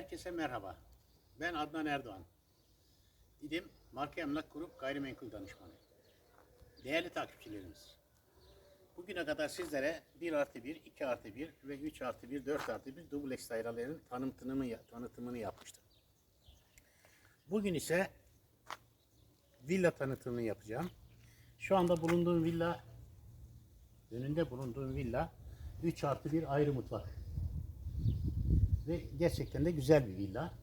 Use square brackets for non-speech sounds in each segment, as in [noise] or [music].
Herkese merhaba. Ben Adnan Erdoğan. Didim Marka Emlak Grup Gayrimenkul Danışmanı. Değerli takipçilerimiz. Bugüne kadar sizlere 1 artı 1, 2 artı 1 ve 3 artı 1, 4 artı 1 dubleks dairelerin tanıtımını, tanıtımını yapmıştım. Bugün ise villa tanıtımını yapacağım. Şu anda bulunduğum villa, önünde bulunduğum villa 3 artı 1 ayrı mutfak. Ve gerçekten de güzel bir villa.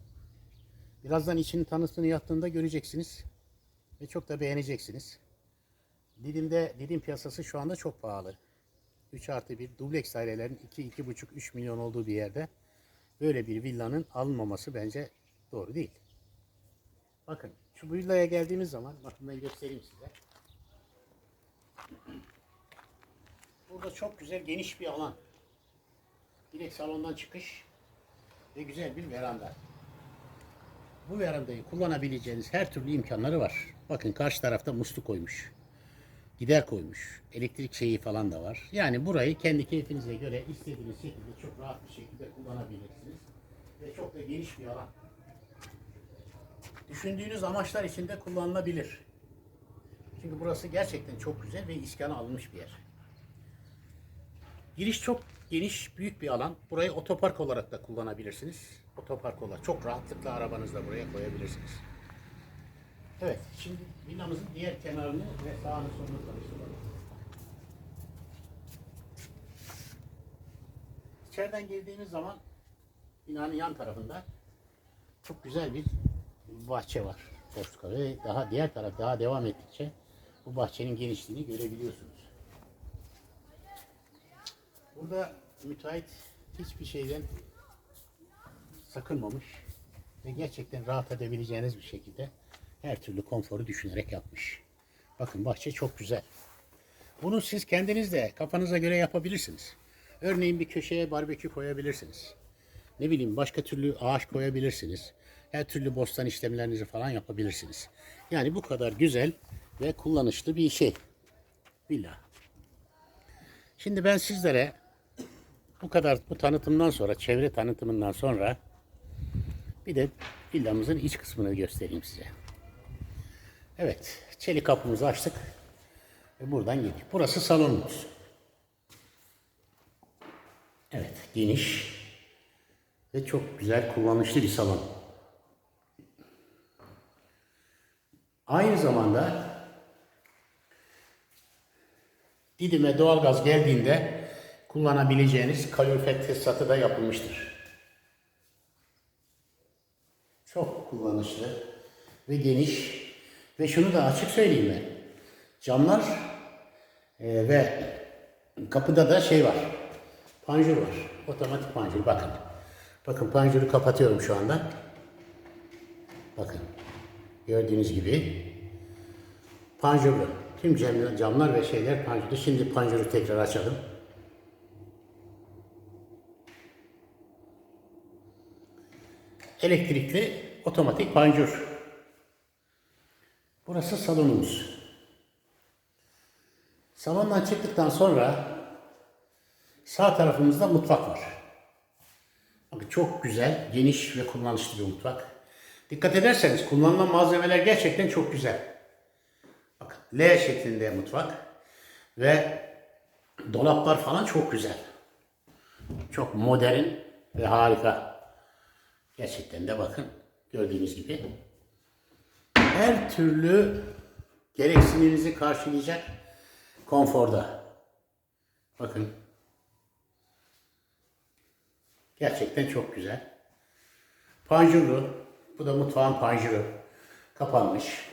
Birazdan içini tanıtımını yaptığında göreceksiniz. Ve çok da beğeneceksiniz. Didim'de, Didim piyasası şu anda çok pahalı. 3 artı 1 dubleks dairelerin 2, 2,5, 3 milyon olduğu bir yerde böyle bir villanın alınmaması bence doğru değil. Bakın şu villaya geldiğimiz zaman, bakın ben göstereyim size. Burada çok güzel geniş bir alan. Direkt salondan çıkış ve güzel bir veranda. Bu verandayı kullanabileceğiniz her türlü imkanları var. Bakın karşı tarafta musluk koymuş. Gider koymuş. Elektrik şeyi falan da var. Yani burayı kendi keyfinize göre istediğiniz şekilde çok rahat bir şekilde kullanabilirsiniz. Ve çok da geniş bir alan. Düşündüğünüz amaçlar için de kullanılabilir. Çünkü burası gerçekten çok güzel ve iskana alınmış bir yer. Giriş çok geniş, büyük bir alan. Burayı otopark olarak da kullanabilirsiniz. Otopark olarak çok rahatlıkla arabanızla buraya koyabilirsiniz. Evet, şimdi villamızın diğer kenarını ve sağını solunu tanıştıralım. İçeriden girdiğimiz zaman binanın yan tarafında çok güzel bir bahçe var. Boşlukta ve daha diğer taraf daha devam ettikçe bu bahçenin genişliğini görebiliyorsunuz. Burada müteahhit hiçbir şeyden sakınmamış ve gerçekten rahat edebileceğiniz bir şekilde her türlü konforu düşünerek yapmış. Bakın bahçe çok güzel. Bunu siz kendiniz de kafanıza göre yapabilirsiniz. Örneğin bir köşeye barbekü koyabilirsiniz. Ne bileyim başka türlü ağaç koyabilirsiniz. Her türlü bostan işlemlerinizi falan yapabilirsiniz. Yani bu kadar güzel ve kullanışlı bir şey. Villa. Şimdi ben sizlere bu kadar bu tanıtımdan sonra, çevre tanıtımından sonra bir de villamızın iç kısmını göstereyim size. Evet, çelik kapımızı açtık ve buradan girdik. Burası salonumuz. Evet, geniş ve çok güzel kullanışlı bir salon. Aynı zamanda Didim'e doğalgaz geldiğinde kullanabileceğiniz kalorifer tesisatı da yapılmıştır. Çok kullanışlı ve geniş ve şunu da açık söyleyeyim ben. Camlar e, ve kapıda da şey var. Panjur var. Otomatik panjur. Bakın. Bakın panjuru kapatıyorum şu anda. Bakın. Gördüğünüz gibi panjurlu. Tüm cam- camlar ve şeyler panjurlu. Şimdi panjuru tekrar açalım. Elektrikli otomatik panjur. Burası salonumuz. Salondan çıktıktan sonra sağ tarafımızda mutfak var. Bakın çok güzel, geniş ve kullanışlı bir mutfak. Dikkat ederseniz kullanılan malzemeler gerçekten çok güzel. Bakın L şeklinde mutfak ve dolaplar falan çok güzel. Çok modern ve harika. Gerçekten de bakın gördüğünüz gibi her türlü gereksiniminizi karşılayacak konforda. Bakın. Gerçekten çok güzel. Panjurlu. Bu da mutfağın panjuru. Kapanmış.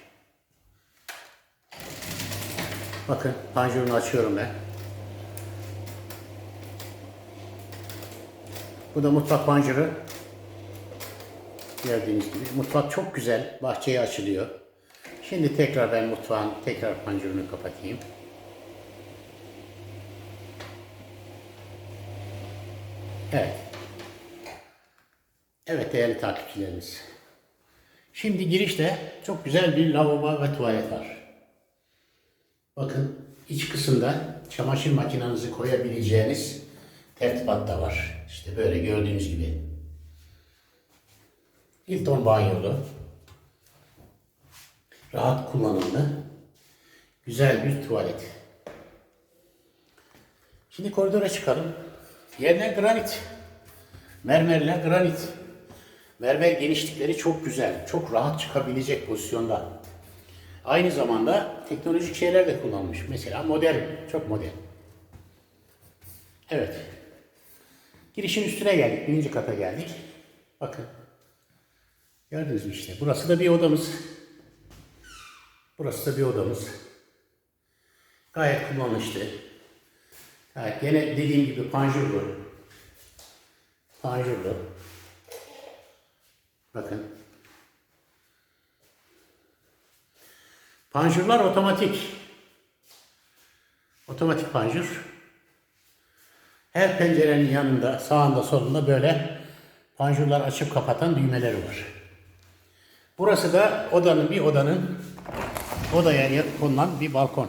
Bakın panjurunu açıyorum ben. Bu da mutfak panjuru. Gördüğünüz gibi. Mutfak çok güzel. Bahçeye açılıyor. Şimdi tekrar ben mutfağın tekrar panjurunu kapatayım. Evet. Evet değerli takipçilerimiz. Şimdi girişte çok güzel bir lavabo ve tuvalet var. Bakın iç kısımda çamaşır makinenizi koyabileceğiniz tertibat da var. İşte böyle gördüğünüz gibi. Hilton banyolu. Rahat kullanımlı. Güzel bir tuvalet. Şimdi koridora çıkalım. Yerler granit. Mermerler granit. Mermer genişlikleri çok güzel. Çok rahat çıkabilecek pozisyonda. Aynı zamanda teknolojik şeyler de kullanmış. Mesela modern. Çok modern. Evet. Girişin üstüne geldik. Birinci kata geldik. Bakın. Gördünüz mü işte. Burası da bir odamız. Burası da bir odamız. Gayet kullanışlı. Evet, gene dediğim gibi panjurlu. Panjurlu. Bakın. Panjurlar otomatik. Otomatik panjur. Her pencerenin yanında, sağında, solunda böyle panjurlar açıp kapatan düğmeleri var. Burası da odanın bir odanın odaya konulan bir balkon.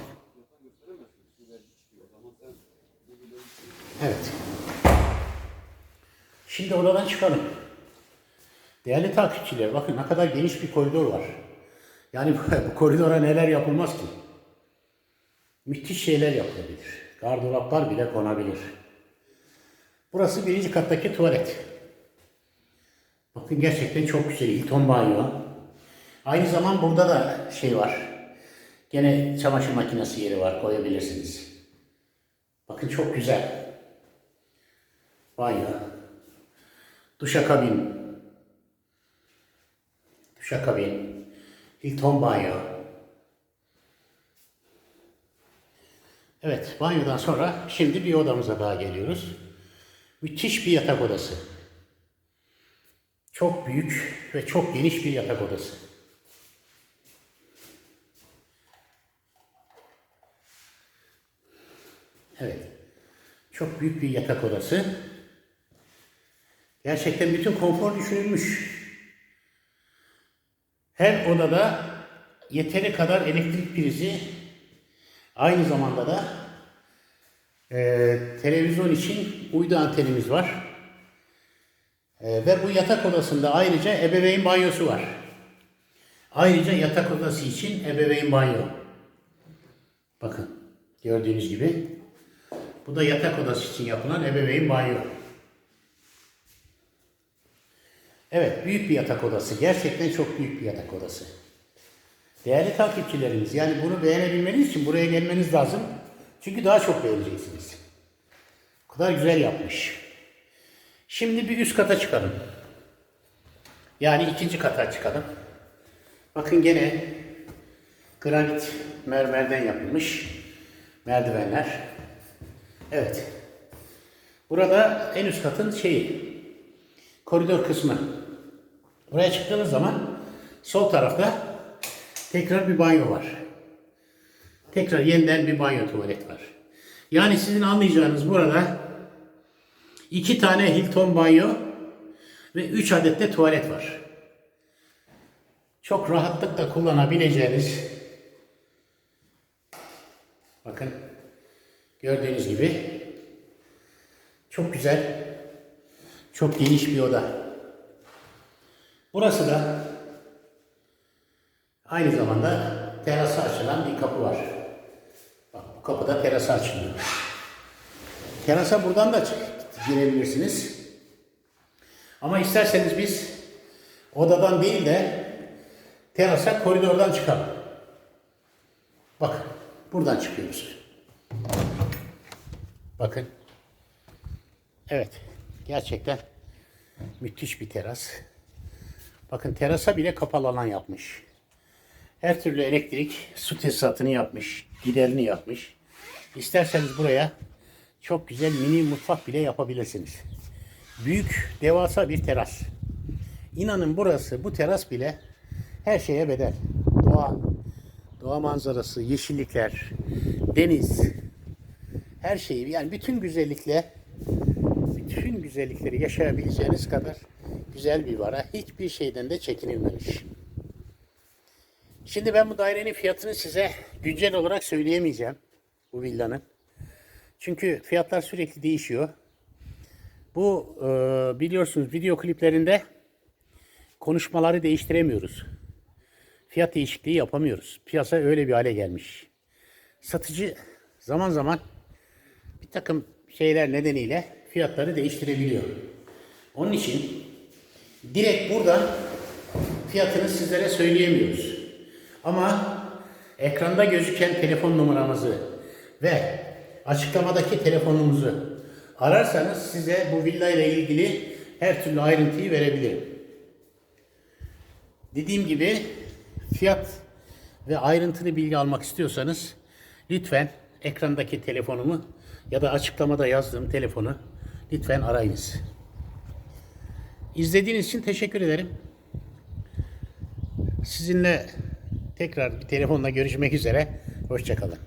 Evet. Şimdi odadan çıkalım. Değerli takipçiler bakın ne kadar geniş bir koridor var. Yani [laughs] bu koridora neler yapılmaz ki? Müthiş şeyler yapılabilir. Gardıroplar bile konabilir. Burası birinci kattaki tuvalet. Bakın gerçekten çok güzel. Hilton banyo. Aynı zaman burada da şey var. Gene çamaşır makinesi yeri var. Koyabilirsiniz. Bakın çok güzel. Banyo. Duşakabin. Duşakabin. Hilton banyo. Evet, banyodan sonra şimdi bir odamıza daha geliyoruz. Müthiş bir yatak odası. Çok büyük ve çok geniş bir yatak odası. Evet. Çok büyük bir yatak odası. Gerçekten bütün konfor düşünülmüş. Her odada yeteri kadar elektrik prizi aynı zamanda da e, televizyon için uydu antenimiz var. E, ve bu yatak odasında ayrıca ebeveyn banyosu var. Ayrıca yatak odası için ebeveyn banyo. Bakın gördüğünüz gibi. Bu da yatak odası için yapılan ebeveyn banyo. Evet, büyük bir yatak odası. Gerçekten çok büyük bir yatak odası. Değerli takipçilerimiz, yani bunu beğenebilmeniz için buraya gelmeniz lazım. Çünkü daha çok beğeneceksiniz. O kadar güzel yapmış. Şimdi bir üst kata çıkalım. Yani ikinci kata çıkalım. Bakın gene granit mermerden yapılmış merdivenler. Evet. Burada en üst katın şeyi, koridor kısmı. Buraya çıktığınız zaman sol tarafta tekrar bir banyo var. Tekrar yeniden bir banyo tuvalet var. Yani sizin anlayacağınız burada iki tane Hilton banyo ve üç adet de tuvalet var. Çok rahatlıkla kullanabileceğiniz bakın gördüğünüz gibi çok güzel çok geniş bir oda. Burası da aynı zamanda terasa açılan bir kapı var. Bak bu kapıda terasa açılıyor. Terasa buradan da girebilirsiniz. Ama isterseniz biz odadan değil de terasa koridordan çıkalım. Bakın buradan çıkıyoruz. Bakın. Evet. Gerçekten müthiş bir teras. Bakın terasa bile kapalı alan yapmış. Her türlü elektrik, su tesisatını yapmış, giderini yapmış. İsterseniz buraya çok güzel mini mutfak bile yapabilirsiniz. Büyük, devasa bir teras. İnanın burası, bu teras bile her şeye bedel. Doğa, doğa manzarası, yeşillikler, deniz, her şeyi yani bütün güzellikle bütün güzellikleri yaşayabileceğiniz kadar güzel bir vara. Hiçbir şeyden de çekinilmemiş. Şimdi ben bu dairenin fiyatını size güncel olarak söyleyemeyeceğim. Bu villanın. Çünkü fiyatlar sürekli değişiyor. Bu e, biliyorsunuz video kliplerinde konuşmaları değiştiremiyoruz. Fiyat değişikliği yapamıyoruz. Piyasa öyle bir hale gelmiş. Satıcı zaman zaman takım şeyler nedeniyle fiyatları değiştirebiliyor. Onun için direkt buradan fiyatını sizlere söyleyemiyoruz. Ama ekranda gözüken telefon numaramızı ve açıklamadaki telefonumuzu ararsanız size bu villa ile ilgili her türlü ayrıntıyı verebilirim. Dediğim gibi fiyat ve ayrıntılı bilgi almak istiyorsanız lütfen ekrandaki telefonumu ya da açıklamada yazdığım telefonu lütfen arayınız. İzlediğiniz için teşekkür ederim. Sizinle tekrar bir telefonla görüşmek üzere. Hoşçakalın.